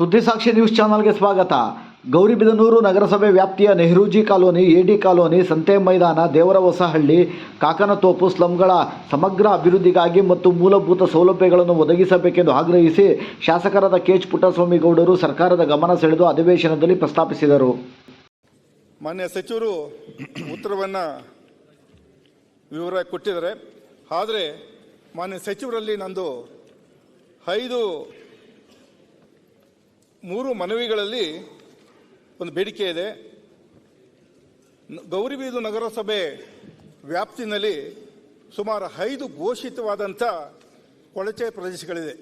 ಸುದ್ದಿಸಾಕ್ಷಿ news ಚಾನಲ್ಗೆ ಸ್ವಾಗತ. ಗೌರಿಬಿದನೂರು ನಗರಸಭೆ ವ್ಯಾಪ್ತಿಯ ನೆಹರೂಜಿ ಕಾಲೋನಿ, ಎಡಿ ಕಾಲೋನಿ, ಸಂತೆ ಮೈದಾನ ದೇವರ ಹೊಸಹಳ್ಳಿ ಕಾಕನತೋಪು, ಸ್ಲಂಗಳ ಸಮಗ್ರ ಅಭಿವೃದ್ಧಿಗಾಗಿ ಮತ್ತು ಮೂಲಭೂತ ಸೌಲಭ್ಯಗಳನ್ನು ಒದಗಿಸಬೇಕೆಂದು ಆಗ್ರಹಿಸಿ ಶಾಸಕರಾದ ಕೆಎಚ್ ಪುಟ್ಟಸ್ವಾಮಿ ಗೌಡರು ಸರ್ಕಾರದ ಗಮನ ಸೆಳೆದು ಅಧಿವೇಶನದಲ್ಲಿ ಪ್ರಸ್ತಾಪಿಸಿದರು. ಮಾನ್ಯ ಸಚಿವರು ಉತ್ತರವನ್ನು ವಿವರ ಕೊಟ್ಟಿದ್ದಾರೆ. ಆದರೆ ಮಾನ್ಯ ಸಚಿವರಲ್ಲಿ ನಂದು ಐದು ಮೂರು ಮನವಿಗಳಲ್ಲಿ ಒಂದು ಬೇಡಿಕೆ ಇದೆ. ಗೌರಿಬೀದು ನಗರಸಭೆ ವ್ಯಾಪ್ತಿನಲ್ಲಿ ಸುಮಾರು ಐದು ಘೋಷಿತವಾದಂಥ ಕೊಳಚೆ ಪ್ರದೇಶಗಳಿದೆ.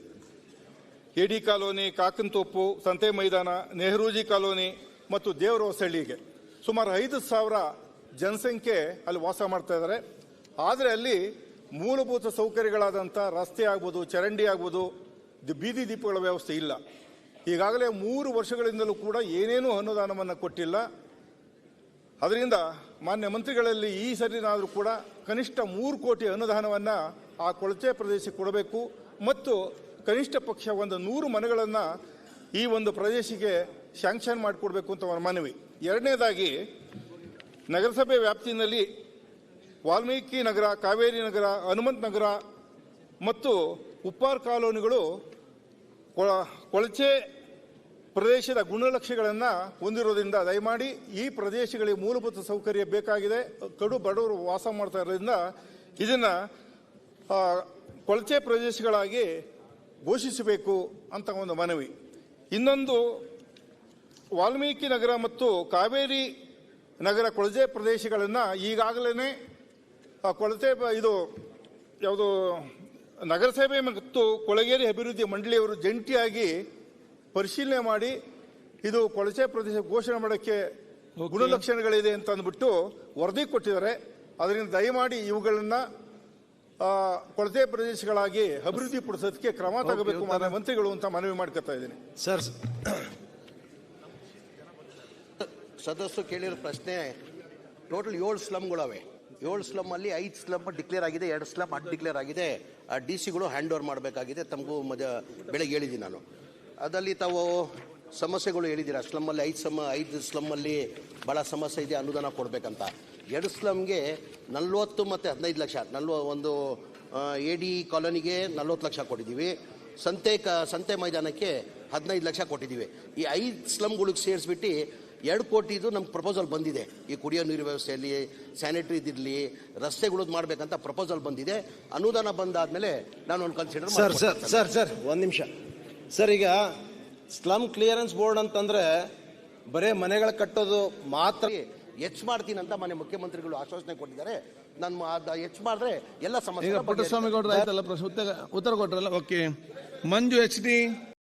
ಎಡಿ ಕಾಲೋನಿ, ಕಾಕಂತೋಪು, ಸಂತೆ ಮೈದಾನ, ನೆಹರೂಜಿ ಕಾಲೋನಿ ಮತ್ತು ದೇವರ ಹೊಸಳ್ಳಿಗೆ ಸುಮಾರು ಐದು ಸಾವಿರ ಜನಸಂಖ್ಯೆ ಅಲ್ಲಿ ವಾಸ ಮಾಡ್ತಾ ಇದ್ದಾರೆ. ಆದರೆ ಅಲ್ಲಿ ಮೂಲಭೂತ ಸೌಕರ್ಯಗಳಾದಂಥ ರಸ್ತೆ ಆಗ್ಬೋದು, ಚರಂಡಿ ಆಗ್ಬೋದು ಬೀದಿ ದೀಪಗಳ ವ್ಯವಸ್ಥೆ ಇಲ್ಲ. ಈಗಾಗಲೇ ಮೂರು ವರ್ಷಗಳಿಂದಲೂ ಕೂಡ ಏನೇನೂ ಅನುದಾನವನ್ನು ಕೊಟ್ಟಿಲ್ಲ. ಅದರಿಂದ ಮಾನ್ಯ ಮಂತ್ರಿಗಳಲ್ಲಿ ಈ ಸರಿನಾದರೂ ಕೂಡ ಕನಿಷ್ಠ ಮೂರು ಕೋಟಿ ಅನುದಾನವನ್ನು ಆ ಕೊಳಚೆ ಪ್ರದೇಶಕ್ಕೆ ಕೊಡಬೇಕು. ಮತ್ತು ಕನಿಷ್ಠ ಪಕ್ಷ ಒಂದು ನೂರು ಮನೆಗಳನ್ನು ಈ ಒಂದು ಪ್ರದೇಶಕ್ಕೆ ಶಾಂಕ್ಷನ್ ಮಾಡಿಕೊಡ್ಬೇಕು ಅಂತ ಅವರ ಮನವಿ. ಎರಡನೇದಾಗಿ ನಗರಸಭೆ ವ್ಯಾಪ್ತಿಯಲ್ಲಿ ವಾಲ್ಮೀಕಿ ನಗರ, ಕಾವೇರಿ ನಗರ, ಹನುಮಂತ ನಗರ ಮತ್ತು ಉಪ್ಪಾರ್ ಕಾಲೋನಿಗಳು ಕೊಳ- ಕೊಳಚೆ ಪ್ರದೇಶದ ಗುಣಲಕ್ಷಣಗಳನ್ನು ಹೊಂದಿರೋದ್ರಿಂದ ದಯಮಾಡಿ ಈ ಪ್ರದೇಶಗಳಿಗೆ ಮೂಲಭೂತ ಸೌಕರ್ಯ ಬೇಕಾಗಿದೆ. ಕಡು ಬಡವರು ವಾಸ ಮಾಡ್ತಾ ಇರೋದ್ರಿಂದ ಇದನ್ನು ಕೊಳಚೆ ಪ್ರದೇಶಗಳಾಗಿ ಘೋಷಿಸಬೇಕು ಅಂತ ಒಂದು ಮನವಿ. ಇನ್ನೊಂದು, ವಾಲ್ಮೀಕಿ ನಗರ ಮತ್ತು ಕಾವೇರಿ ನಗರ ಕೊಳಚೆ ಪ್ರದೇಶಗಳನ್ನು ಈಗಾಗಲೇ ಕೊಳಚೆ ಇದು ಯಾವುದು ನಗರಸಭೆ ಮತ್ತು ಕೊಳಗೇರಿ ಅಭಿವೃದ್ಧಿ ಮಂಡಳಿಯವರು ಜಂಟಿಯಾಗಿ ಪರಿಶೀಲನೆ ಮಾಡಿ ಇದು ಕೊಳಚೆ ಪ್ರದೇಶ ಘೋಷಣೆ ಮಾಡೋಕ್ಕೆ ಗುಣಲಕ್ಷಣಗಳಿದೆ ಅಂತ ಅಂದ್ಬಿಟ್ಟು ವರದಿ ಕೊಟ್ಟಿದ್ದಾರೆ. ಅದರಿಂದ ದಯಮಾಡಿ ಇವುಗಳನ್ನ ಕೊಳತೆ ಕೊಳಚೆ ಪ್ರದೇಶಗಳಾಗಿ ಅಭಿವೃದ್ಧಿ ಪಡಿಸೋದಕ್ಕೆ ಕ್ರಮ ತಗೋಬೇಕು ಮಾನ್ಯ ಮಂತ್ರಿಗಳು ಅಂತ ಮನವಿ ಮಾಡ್ಕೊತಾ ಇದ್ದೀನಿ. ಸರ್ ಸದಸ್ಯರು ಕೇಳಿರೋ ಪ್ರಶ್ನೆ ಟೋಟಲ್ ಏಳು ಸ್ಲಮ್ಗಳವೆ ಏಳು ಸ್ಲಮ್ ಅಲ್ಲಿ ಐದು ಸ್ಲಮ್ ಡಿಕ್ಲೇರ್ ಆಗಿದೆ ಎರಡು ಸ್ಲಮ್ ಅಡ್ ಡಿಕ್ಲೇರ್ ಆಗಿದೆ. ಆ ಡಿ ಸಿಗಳು ಹ್ಯಾಂಡ್ ಓವರ್ ಮಾಡಬೇಕಾಗಿದೆ ತಮಗೂ ಮಧ್ಯ ಬೆಳಗ್ಗೆ ಹೇಳಿದ್ದೀನಿ ನಾನು. ಅದಲ್ಲಿ ತಾವು ಸಮಸ್ಯೆಗಳು ಹೇಳಿದ್ದೀರಾ? ಸ್ಲಮ್ಮಲ್ಲಿ ಐದು ಸಮ ಐದು ಸ್ಲಮ್ಮಲ್ಲಿ ಭಾಳ ಸಮಸ್ಯೆ ಇದೆ ಅನುದಾನ ಕೊಡಬೇಕಂತ. ಎರಡು ಸ್ಲಮ್ಗೆ ನಲ್ವತ್ತು ಮತ್ತು ಹದಿನೈದು ಲಕ್ಷ ನಲ್ವ ಒಂದು ಎ ಡಿ ಕಾಲೋನಿಗೆ ನಲ್ವತ್ತು ಲಕ್ಷ ಕೊಟ್ಟಿದ್ದೀವಿ. ಸಂತೆ ಕ ಸಂತೆ ಮೈದಾನಕ್ಕೆ ಹದಿನೈದು ಲಕ್ಷ ಕೊಟ್ಟಿದ್ದೀವಿ. ಈ ಐದು ಸ್ಲಮ್ಗಳಿಗೆ ಸೇರಿಸ್ಬಿಟ್ಟು ಎರಡು ಕೋಟಿದು ನಮ್ಮ ಪ್ರಪೋಸಲ್ ಬಂದಿದೆ. ಈ ಕುಡಿಯೋ ನೀರು ವ್ಯವಸ್ಥೆಯಲ್ಲಿ ಸ್ಯಾನಿಟ್ರಿದಿರಲಿ ರಸ್ತೆಗಳದ್ದು ಮಾಡಬೇಕಂತ ಪ್ರಪೋಸಲ್ ಬಂದಿದೆ. ಅನುದಾನ ಬಂದಾದ್ಮೇಲೆ ನಾನು ಒಂದು consider sir sir sir sir ಒಂದು ನಿಮಿಷ. ಸರ್ ಈಗ ಸ್ಲಮ್ ಕ್ಲಿಯರೆನ್ಸ್ ಬೋರ್ಡ್ ಅಂತಂದ್ರೆ ಬರೇ ಮನೆಗಳ ಕಟ್ಟೋದು ಮಾತ್ರ ಹೆಚ್ಚು ಮಾಡ್ತೀನಿ ಅಂತ ಮನೆ ಮುಖ್ಯಮಂತ್ರಿಗಳು ಆಶ್ವಾಸನೆ ಕೊಟ್ಟಿದ್ದಾರೆ. ನಾನು ಹೆಚ್ಚು ಮಾಡಿದ್ರೆ ಎಲ್ಲ ಸಮಸ್ಯೆ ಪುಟ್ಟಸ್ವಾಮಿ ಗೌಡ್ರು ಆಯ್ತಲ್ಲ ಪ್ರಶ್ನೆ ಉತ್ತರ ಉತ್ತರ ಕೊಟ್ರಲ್ಲ ಓಕೆ. Manju H D